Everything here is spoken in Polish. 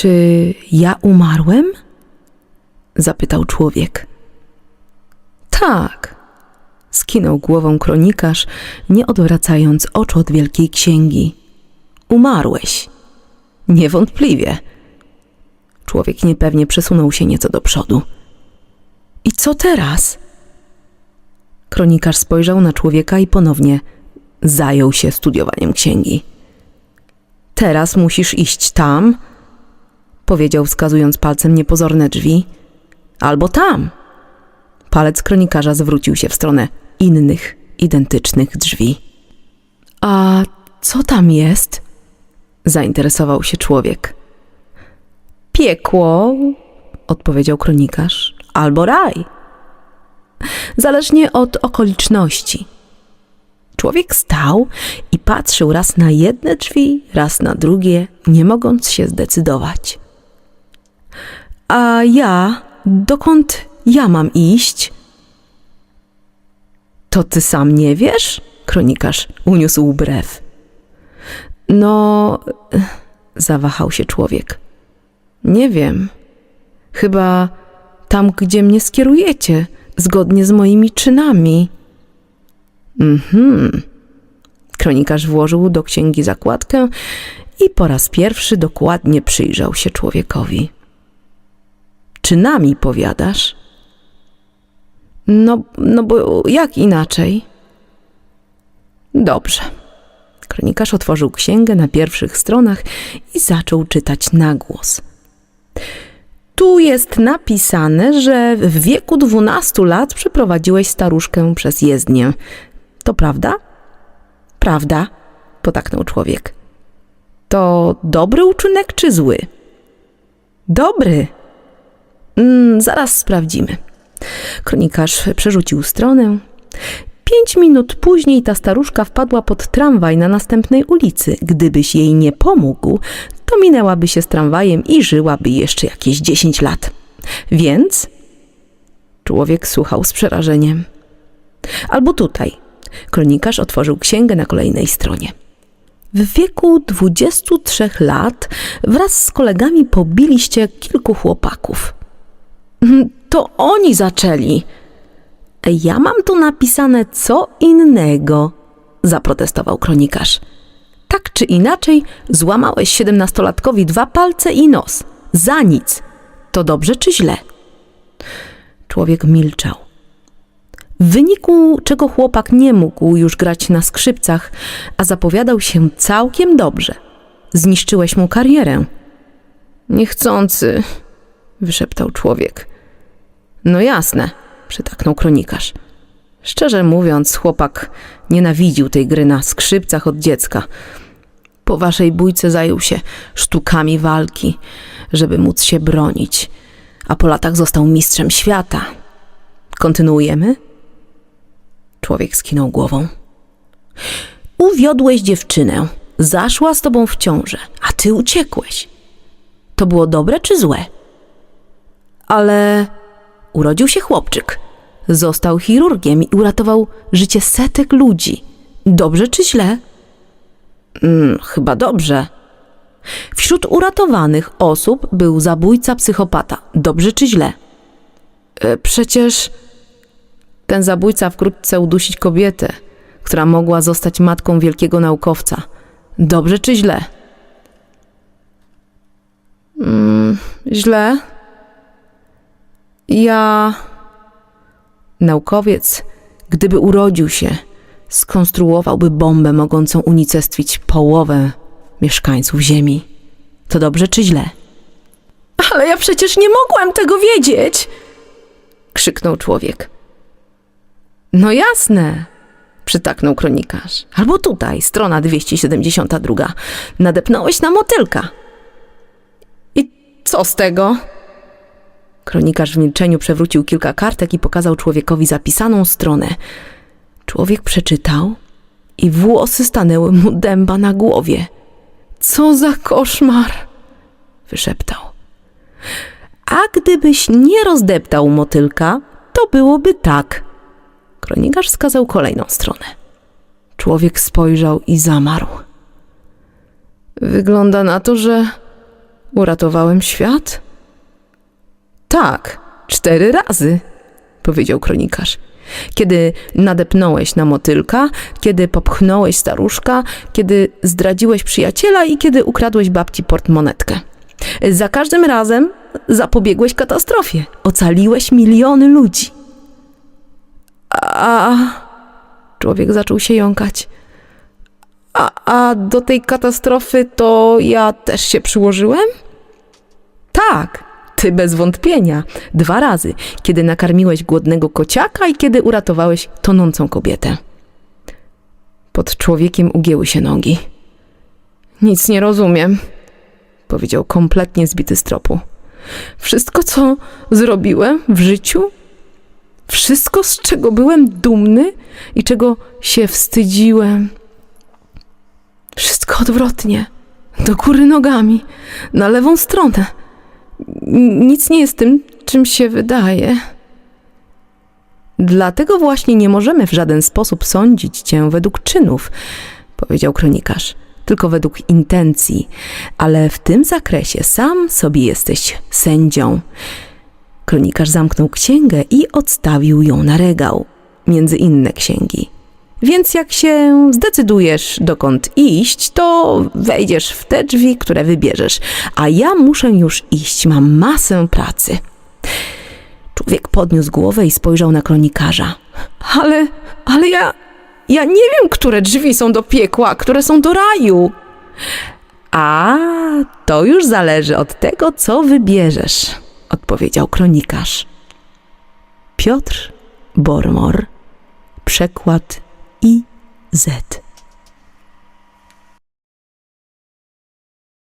Czy ja umarłem? Zapytał człowiek. Tak, skinął głową kronikarz, nie odwracając oczu od wielkiej księgi. Umarłeś. Niewątpliwie. Człowiek niepewnie przesunął się nieco do przodu. I co teraz? Kronikarz spojrzał na człowieka i ponownie zajął się studiowaniem księgi. Teraz musisz iść tam, powiedział wskazując palcem niepozorne drzwi, albo tam. Palec kronikarza zwrócił się w stronę innych, identycznych drzwi. A co tam jest? Zainteresował się człowiek. Piekło, odpowiedział kronikarz, albo raj. Zależnie od okoliczności. Człowiek stał i patrzył raz na jedne drzwi, raz na drugie, nie mogąc się zdecydować. A ja, dokąd ja mam iść? To ty sam nie wiesz? Kronikarz uniósł brew. No, zawahał się człowiek. Nie wiem. Chyba tam, gdzie mnie skierujecie, zgodnie z moimi czynami. Mhm. Kronikarz włożył do księgi zakładkę i po raz pierwszy dokładnie przyjrzał się człowiekowi. Czynami powiadasz? No, no bo jak inaczej? Dobrze. Kronikarz otworzył księgę na pierwszych stronach i zaczął czytać na głos. Tu jest napisane, że w wieku 12 lat przeprowadziłeś staruszkę przez jezdnię. To prawda? Prawda, potaknął człowiek. To dobry uczynek czy zły? Dobry. Mm, zaraz sprawdzimy. Kronikarz przerzucił stronę. Pięć minut później ta staruszka wpadła pod tramwaj na następnej ulicy. Gdybyś jej nie pomógł, to minęłaby się z tramwajem i żyłaby jeszcze jakieś dziesięć lat. Więc człowiek słuchał z przerażeniem. Albo tutaj. Kronikarz otworzył księgę na kolejnej stronie. W wieku 23 lat wraz z kolegami pobiliście kilku chłopaków. To oni zaczęli. Ja mam tu napisane co innego, zaprotestował kronikarz. Tak czy inaczej, złamałeś siedemnastolatkowi dwa palce i nos. Za nic. To dobrze czy źle? Człowiek milczał. W wyniku czego chłopak nie mógł już grać na skrzypcach, a zapowiadał się całkiem dobrze. Zniszczyłeś mu karierę. Niechcący, wyszeptał człowiek. No jasne, przytaknął kronikarz. Szczerze mówiąc, chłopak nienawidził tej gry na skrzypcach od dziecka. Po waszej bójce zajął się sztukami walki, żeby móc się bronić, a po latach został mistrzem świata. Kontynuujemy? Człowiek skinął głową. Uwiodłeś dziewczynę, zaszła z tobą w ciążę, a ty uciekłeś. To było dobre czy złe? Ale urodził się chłopczyk. Został chirurgiem i uratował życie setek ludzi. Dobrze czy źle? Mm, chyba dobrze. Wśród uratowanych osób był zabójca psychopata. Dobrze czy źle? E, przecież ten zabójca wkrótce udusić kobietę, która mogła zostać matką wielkiego naukowca. Dobrze czy źle? Mm, źle. Ja. Naukowiec, gdyby urodził się, skonstruowałby bombę mogącą unicestwić połowę mieszkańców Ziemi. To dobrze czy źle? Ale ja przecież nie mogłam tego wiedzieć! krzyknął człowiek. No jasne, przytaknął kronikarz. Albo tutaj, strona 272. Nadepnąłeś na motylka. I co z tego? Kronikarz w milczeniu przewrócił kilka kartek i pokazał człowiekowi zapisaną stronę. Człowiek przeczytał i włosy stanęły mu dęba na głowie. Co za koszmar! wyszeptał. A gdybyś nie rozdeptał motylka, to byłoby tak. Kronikarz wskazał kolejną stronę. Człowiek spojrzał i zamarł. Wygląda na to, że Uratowałem świat? Tak, cztery razy, powiedział kronikarz. Kiedy nadepnąłeś na motylka, kiedy popchnąłeś staruszka, kiedy zdradziłeś przyjaciela i kiedy ukradłeś babci portmonetkę. Za każdym razem zapobiegłeś katastrofie. Ocaliłeś miliony ludzi. A człowiek zaczął się jąkać. A, a do tej katastrofy to ja też się przyłożyłem? Tak, ty bez wątpienia. Dwa razy, kiedy nakarmiłeś głodnego kociaka i kiedy uratowałeś tonącą kobietę. Pod człowiekiem ugięły się nogi. Nic nie rozumiem, powiedział kompletnie zbity z tropu. Wszystko, co zrobiłem w życiu, wszystko, z czego byłem dumny i czego się wstydziłem, wszystko odwrotnie, do góry nogami, na lewą stronę. Nic nie jest tym, czym się wydaje. Dlatego właśnie nie możemy w żaden sposób sądzić cię według czynów, powiedział kronikarz, tylko według intencji, ale w tym zakresie sam sobie jesteś sędzią. Kronikarz zamknął księgę i odstawił ją na regał, między inne księgi. Więc jak się zdecydujesz, dokąd iść, to wejdziesz w te drzwi, które wybierzesz, a ja muszę już iść, mam masę pracy. Człowiek podniósł głowę i spojrzał na kronikarza. Ale, ale ja, ja nie wiem, które drzwi są do piekła, które są do raju. A, to już zależy od tego, co wybierzesz, odpowiedział kronikarz. Piotr Bormor, przekład I. Z.